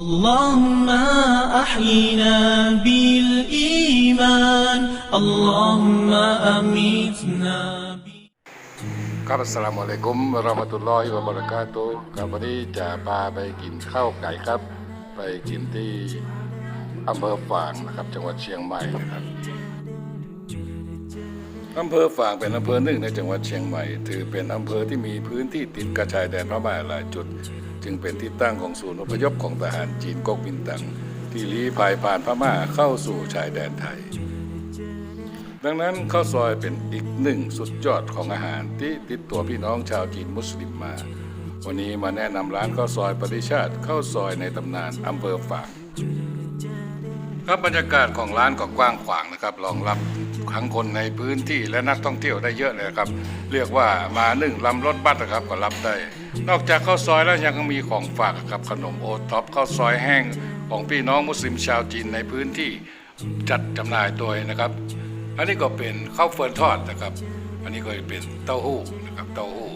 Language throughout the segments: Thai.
اللهم أحينا بالإيمان اللهم أميتنا ب... ครับอัสสลามุอะลัยกุมวะเราะมะตุลลอฮิวะบะเราะกาตุฮ์ครับวันนี้จะพาไปกินข้าวไก่ครับ ไปกินที่อำเภอฝางนะครับ จังหวัดเชียงใหม่นะครับ อำเภอฝางเป็นอำเภอหนึ่งในจังหวัดเชียงใหม่ ถือเป็นอำเภอที่มีพื้นที่ติดกระชายแดนพม่าหลายจุด จึงเป็นที่ตั้งของศูนย์อพยพของทหารจีนก๊กมินตั๋งที่ลี้ภัยผ่านพม่าเข้าสู่ชายแดนไทย ดังนั้นข้าวซอยเป็นอีกหนึ่งสุดยอดของอาหารที่ติดตัวพี่น้องชาวจีนมุสลิมมา วันนี้มาแนะนำร้านข้าวซอยปริชาติข้าวซอยในตำนานอำเภอฝางครับบรรยากาศของร้านก็กว้างขวางนะครับรองรับ ทั้งคนในพื้นที่และนักท่องเที่ยวได้เยอะเลยครับ เรียกว่ามาหนึ่งลำรถบัสนะครับก็รับได้ นอกจากข้าวซอยแล้วยังมีของฝากครับขนมโอท็อปข้าวซอยแห้งของพี่น้องมุสลิมชาวจีนในพื้นที่จัดจำหน่ายตัวนะครับ อันนี้ก็เป็นข้าวเฟิร์นทอดนะครับ อันนี้ก็เป็นเต้าหู้นะครับเต้าหู้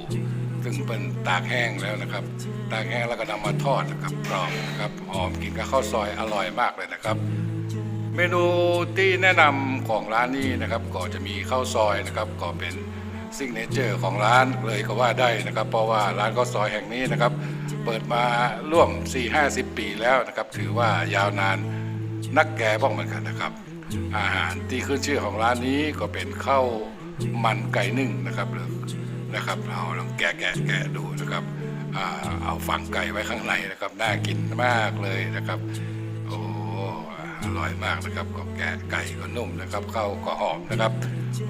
ซึ่งเป็นตากแห้งแล้วนะครับ ตากแห้งแล้วก็นำมาทอดนะครับกรอบนะครับหอมกินกับข้าวซอยอร่อยมากเลยนะครับ เมนูที่แนะนำของร้านนี้นะครับก็จะมีข้าวซอยนะครับก็เป็นซิงเนเจอร์ของร้านเลยก็ว่าได้นะครับ เพราะว่าร้านข้าวซอยแห่งนี้นะครับ เปิดมาร่วม 4-50 ปีแล้วนะครับ ถือว่ายาวนานนักแก่บ้างเหมือนกันนะครับ อาหารที่ขึ้นชื่อของร้านนี้ก็เป็นข้าวมันไก่นึ่งนะครับหรือนะครับเราลองแกะแกะแกะดูนะครับอเอาฝังไก่ไว้ข้างในนะครับน่ากินมากเลยนะครับโอ้ อร่อยมากนะครับก็แกะไก่ก็นุ่มนะครับข้าวก็หอมนะครับ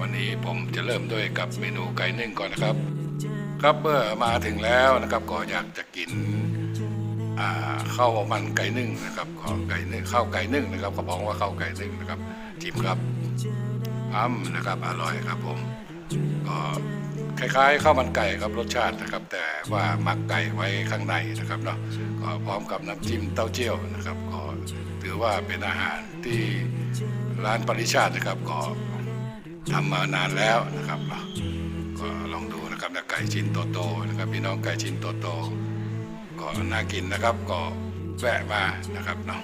วันนี้ผมจะเริ่มด้วยกับเมนูไก่นึ่งก่อนนะครับ ครับเมื่อมาถึงแล้วนะครับก็อยากจะกินอ่าข้าวมันไก่นึ่งนะครับขอไก่นึ่งข้าวไก่นึ่งนะครับเขาบอกว่าข้าวไก่นึ่งนะครับชิมครับอ้ำนะครับอร่อยครับผมก็ คล้ายๆข้าวมันไก่ครับรสชาตินะครับ แต่ว่าหมักไก่ไว้ข้างในนะครับเนาะก็พร้อมกับน้ำจิ้มเต้าเจี้ยวนะครับก็ถือว่าเป็นอาหารที่ร้านปริชาตินะครับก็ทำมานานแล้วนะครับเนาะก็ลองดูนะครับนะไก่ชิ้นโตๆนะครับพี่น้องไก่ชิ้นโตๆก็น่ากินนะครับก็แวะมานะครับเนาะ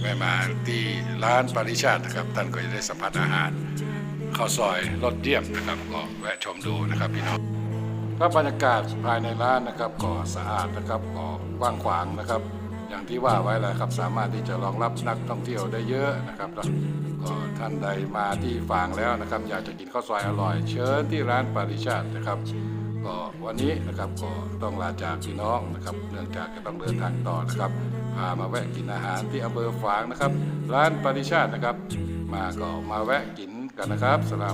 แวะมาที่ร้านปริชาตินะครับท่านก็จะได้สัมผัสอาหาร ข้าวซอยรสเยี่ยมนะครับก็แวะชมดูนะครับพี่น้องครับบรรยากาศภายในร้านนะครับก็สะอาดนะครับก็กว้างขวางนะครับ อย่างที่ว่าไว้แล้วครับสามารถที่จะรองรับนักท่องเที่ยวได้เยอะนะครับแล้วก็ท่านใดมาที่ฝางแล้วนะครับ อยากจะกินข้าวซอยอร่อย เชิญที่ร้านปาริชาตินะครับก็วันนี้นะครับก็ต้องลาจากพี่น้องนะครับเนื่องจากจะต้องเดินทางต่อนะครับพามาแวะกินอาหารที่อำเภอฝางนะครับ ร้านปาริชาตินะครับ มาก็มาแวะกิน กันนะครับสลาม